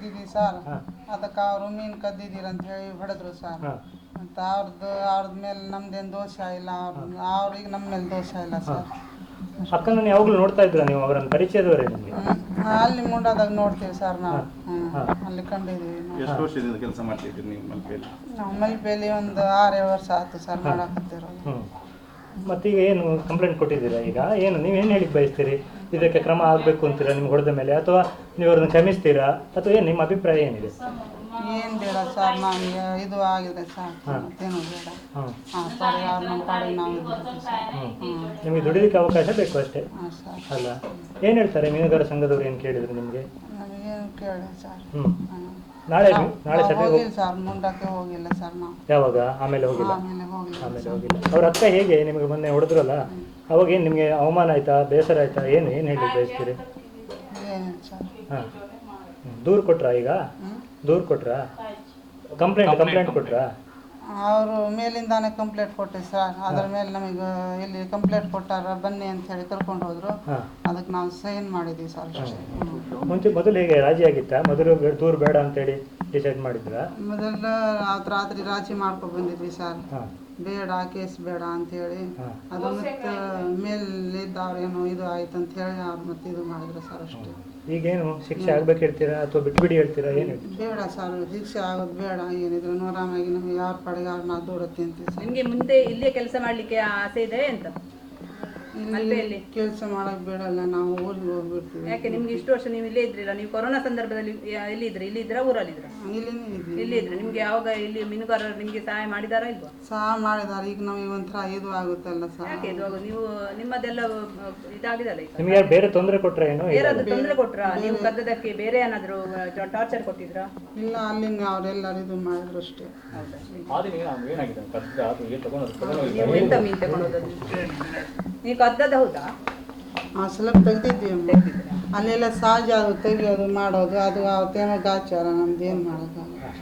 ಇದ್ದೀವಿ ಸರ್. ಅದಕ್ಕೆ ಅವರು ಮೀನು ಕದ್ದಿದ್ದೀರಂತ ಹೇಳಿ ಹೊಡೆದ್ರು ಸರ್. ಅಂತ ಮತ್ತು ಅವ್ರದ್ದು ಅವ್ರದ್ ಮೇಲೆ ನಮ್ದೇನು ದೋಷ ಇಲ್ಲ. ಅವ್ರ ಅವ್ರಿಗೆ ನಮ್ಮ ಮೇಲೆ ದೋಷ ಇಲ್ಲ ಸರ್. ಅಕ್ಕನ ಯಾವಾಗಲೂ ನೋಡ್ತಾ ಇದ್ರ ನೀವು? ಅವರನ್ನು ಪರಿಚಯದವರೇ ನಿಮಗೆ? ಹ್ಮ್. ಅಲ್ಲಿ ಮುಂಡಾದಾಗ ನೋಡ್ತೀವಿ ಸರ್ ನಾವು. ಹ್ಮ್. ಅಲ್ಲಿ ಕಂಡಿದ್ದೀವಿ ನಾವು. ಎಷ್ಟು ವರ್ಷದಿಂದ ಕೆಲಸ ಮಾಡ್ತಿದ್ದೀರಿ ನೀವು ಮಲ್ಪೆಯಲ್ಲಿ? ನಾವು ಮಲ್ಪೆಯಲ್ಲಿ ಒಂದು ಆರೇಳು ವರ್ಷ ಆಯ್ತು ಸರ್ ಮಾಡಾಕತ್ತಿರೋದು. ಹ್ಞೂ ಮತ್ತೀಗ ಏನು ಕಂಪ್ಲೇಂಟ್ ಕೊಟ್ಟಿದ್ದೀರಾ ಈಗ? ಏನು ನೀವೇನು ಹೇಳಿಕ್ ಬಯಸ್ತೀರಿ? ಇದಕ್ಕೆ ಕ್ರಮ ಆಗಬೇಕು ಅಂತೀರಾ ನಿಮ್ಗೆ ಹೊಡೆದ ಮೇಲೆ? ಅಥವಾ ನೀವು ಅವ್ರನ್ನ ಕ್ಷಮಿಸ್ತೀರಾ? ಅಥವಾ ಏನು ನಿಮ್ಮ ಅಭಿಪ್ರಾಯ ಏನಿದೆ? ಏನು ಬೇಡ ಸರ್ ನಾನು ಇದು ಆಗಿದೆ ಸರ್. ಹಾ. ಮತ್ತೇನು ಬೇಡ. ಹ್ಞೂ ಹಾಂ ಸರಿ ಅವ್ರು ನಮ್ಮ ಪಾಡಿಗೆ ನಾವು ಇದ್ದೀವಿ ಸರ್. ಹ್ಞೂ ಹ್ಞೂ ನಿಮಗೆ ದುಡಿಲಿಕ್ಕೆ ಅವಕಾಶ ಬೇಕು ಅಷ್ಟೇ. ಹಾಂ ಸರ್. ಅಲ್ಲ. ಏನು ಹೇಳ್ತಾರೆ ಮೀನುಗಾರ ಸಂಘದವ್ರು ಏನು ಕೇಳಿದ್ರು ನಿಮಗೆ? ಕೇಳಿ ಸರ್. ಹ್ಮ್. ನಾಳೆ ನಾವು- ನಾಳೆ ಸಭೆಗೆ ಹೋಗಿಲ್ಲ ಸರ್ ಮುಂಡಕ್ಕೆ ಹೋಗಿಲ್ಲ ಸರ್ ನಾವು. ಯಾವಾಗ? ಆಮೇಲೆ ಹೋಗಿಲ್ಲ? ಆಮೇಲೆ ಹೋಗಿಲ್ಲ ಆಮೇಲೆ ಹೋಗಿಲ್ಲ. ಅವ್ರ ಅಕ್ಕ ಹೇಗೆ? ನಿಮಗೆ ಮೊನ್ನೆ ಹೊಡೆದ್ರಲ್ಲ? ಅವಾಗ ಏನು ನಿಮಗೆ ಅವಮಾನ ಆಯ್ತಾ? ಬೇಸರ ಆಯ್ತಾ? ಏನು ಏನು ಹೇಳಿ ಬಯಸ್ತೀರಿ ಏನಿಲ್ಲ ಸರ್. ಹಾಂ. ದೂರು ಕೊಟ್ರಾ ಈಗ? ದೂರ್ ದೂರು ಕೊಟ್ರಾ? Complaint complaint ಕೊಟ್ರಾ? ಅವರು ಮೇಲಿಂದಾನೆ ಕಂಪ್ಲೇಂಟ್ ಕೊಟ್ಟೆ ಸರ್ ಅದ್ರ ಮೇಲೆ ನಮಗೆ ಇಲ್ಲಿ ಕಂಪ್ಲೇಂಟ್ ಕೊಟ್ಟಾರ ಬನ್ನಿ ಅಂತ ಹೇಳಿ ಕರ್ಕೊಂಡು ಹೋದ್ರು. ಅದಕ್ಕೆ ನಾವು ಸೈನ್ ಮಾಡಿದ್ವಿ ಸರ್ ಅಷ್ಟೇ. ಮುಂಚೆ ಮೊದಲು ಹೇಗೆ ರಾಜಿ ಆಗಿತ್ತ? ಮೊದಲು ದೂರ ಬೇಡ ಅಂತೇಳಿ ಡಿಸೈಡ್ ಮಾಡಿದ್ರ? ಮೊದಲು ಅವತ್ತು ರಾತ್ರಿ ರಾಜಿ ಮಾಡ್ಕೊ ಬಂದಿದ್ವಿ ಸರ್ ಬೇಡ ಕೇಸ್ ಬೇಡ ಅಂತೇಳಿ ಹೇಳಿ ಅದು ಮತ್ತೆ ಏನೋ ಇದು ಆಯ್ತು ಅಂತ ಹೇಳಿ ಅವ್ರು ಮತ್ತೆ ಇದು ಮಾಡಿದ್ರು ಸರ್ ಅಷ್ಟೇ. ಈಗೇನು ಶಿಕ್ಷೆ ಆಗ್ಬೇಕು ಹೇಳ್ತೀರಾ ಅಥವಾ ಬಿಟ್ಬಿಡಿ ಹೇಳ್ತೀರಾ ಏನು ಬೇಡ ಸರ್ ಶಿಕ್ಷೆ ಆಗೋದು ಬೇಡ ಏನಿದ್ರು ನೋರಾಮಾಗಿ ನಮಗೆ ಯಾರ ಪಾಡಿಗೆ ನಾವು ದೂರ ತಿಂತೀವಿ ಸರ್ ನಿಮ್ಗೆ ಮುಂದೆ ಇಲ್ಲೇ ಕೆಲಸ ಮಾಡ್ಲಿಕ್ಕೆ ಆಸೆ ಇದೆ ಅಂತ? ಮಲ್ಪೆಯಲ್ಲಿ? ಕೆಲಸ ಮಾಡಕ್ ಬೇಡಲ್ಲ ನಾವು ಊರಿಗೆ ಹೋಗ್ಬಿಡ್ತೀವಿ. ಯಾಕೆ ನಿಮ್ಗೆ ಇಷ್ಟು ವರ್ಷ ನೀವು ಇಲ್ಲೇ ಇದ್ರಿಲ್ಲ? ನೀವು ಕೊರೋನಾ ಸಂದರ್ಭದಲ್ಲಿ ಯಾ- ಎಲ್ಲಿ ಇದ್ರಿ ಇಲ್ಲಿ ಇದ್ರ ಊರಲ್ಲಿ ಇದ್ರ ಇಲ್ಲಿನೇ ಇದ್ವಿ ಇಲ್ಲಿ ಇದ್ರಿ ನಿಮ್ಗೆ ಯಾವಾಗ ಇಲ್ಲಿ ಮೀನುಗಾರರು ನಿಮ್ಗೆ ಸಹಾಯ ಮಾಡಿದಾರ ಇಲ್ವಾ? ಸಹ ಮಾಡಿದಾರೆ. ಈಗ ನಮಗೆ ಒಂಥರ ಇದು ಆಗುತ್ತಲ್ಲ ಸರ್. ಯಾಕೆ ಇದು ನೀವು ನಿಮ್ಮದೆಲ್ಲ ಅಹ್, ಇದಾಗಿದಲ್ಲ ಈಗ? ನಿಮಗೆ ಯಾರು ಬೇರೆ ತೊಂದರೆ ಕೊಟ್ರೆ ಏನು? ಬೇರಾದ್ರೂ ತೊಂದರೆ ಕೊಟ್ರ? ನೀವು ಕದ್ದದಕ್ಕೆ ಬೇರೆ ಏನಾದ್ರು ಟಾರ್ಚರ್ ಕೊಟ್ಟಿದ್ರಾ? ಇಲ್ಲ ಅಲ್ಲಿನ ಅವರೆಲ್ಲರೂ ಇದು ಮಾಡಿದ್ರು ಅಷ್ಟೇ. ನೀವು ಎಂತ ಮೀನ್ ತಗೊಂಡೋದದ್ದು? ನೀವು ಕದ್ದದ ಹೌದಾ? ಆ ಸ್ವಲ್ಪ ತೆಗ್ದಿದ್ವಿ ಅಮ್ಮ. ಅಲ್ಲೆಲ್ಲ ಸಹಜ ಅದು ತೆಗಿಯೋದು ಮಾಡೋದು ಅದು ಅವತ್ತೇನೋ ಗಾಚಾರ ನಮ್ದು ಏನು ಮಾಡೋದು?